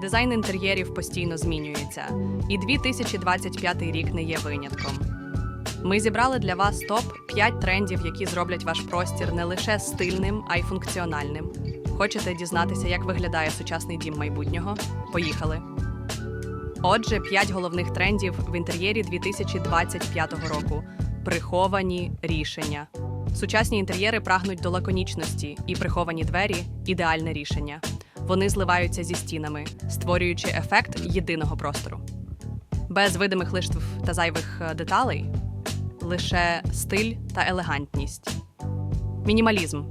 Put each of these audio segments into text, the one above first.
дизайн інтер'єрів постійно змінюється, і 2025 рік не є винятком. Ми зібрали для вас топ 5 трендів, які зроблять ваш простір не лише стильним, а й функціональним. Хочете дізнатися, як виглядає сучасний дім майбутнього? Поїхали! Отже, 5 головних трендів в інтер'єрі 2025 року. Приховані рішення. Сучасні інтер'єри прагнуть до лаконічності, і приховані двері ідеальне рішення. Вони зливаються зі стінами, створюючи ефект єдиного простору. Без видимих лиштв та зайвих е, деталей, лише стиль та елегантність. Мінімалізм.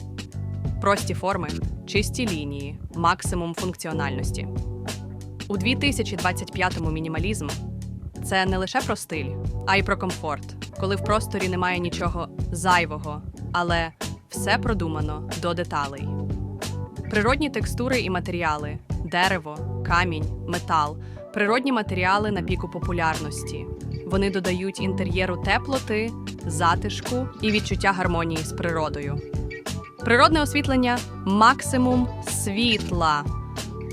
Прості форми, чисті лінії, максимум функціональності. У 2025-му мінімалізм це не лише про стиль, а й про комфорт, коли в просторі немає нічого зайвого, але все продумано до деталей. Природні текстури і матеріали дерево, камінь, метал, природні матеріали на піку популярності. Вони додають інтер'єру теплоти, затишку і відчуття гармонії з природою. Природне освітлення максимум світла.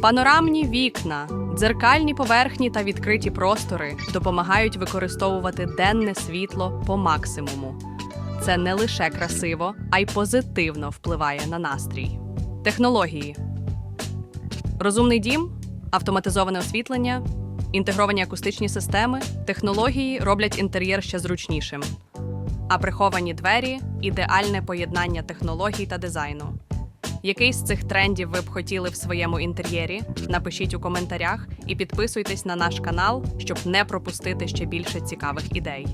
Панорамні вікна, дзеркальні поверхні та відкриті простори допомагають використовувати денне світло по максимуму. Це не лише красиво, а й позитивно впливає на настрій. Технології: розумний дім, автоматизоване освітлення, інтегровані акустичні системи, технології роблять інтер'єр ще зручнішим. А приховані двері ідеальне поєднання технологій та дизайну. Який з цих трендів ви б хотіли в своєму інтер'єрі? Напишіть у коментарях і підписуйтесь на наш канал, щоб не пропустити ще більше цікавих ідей.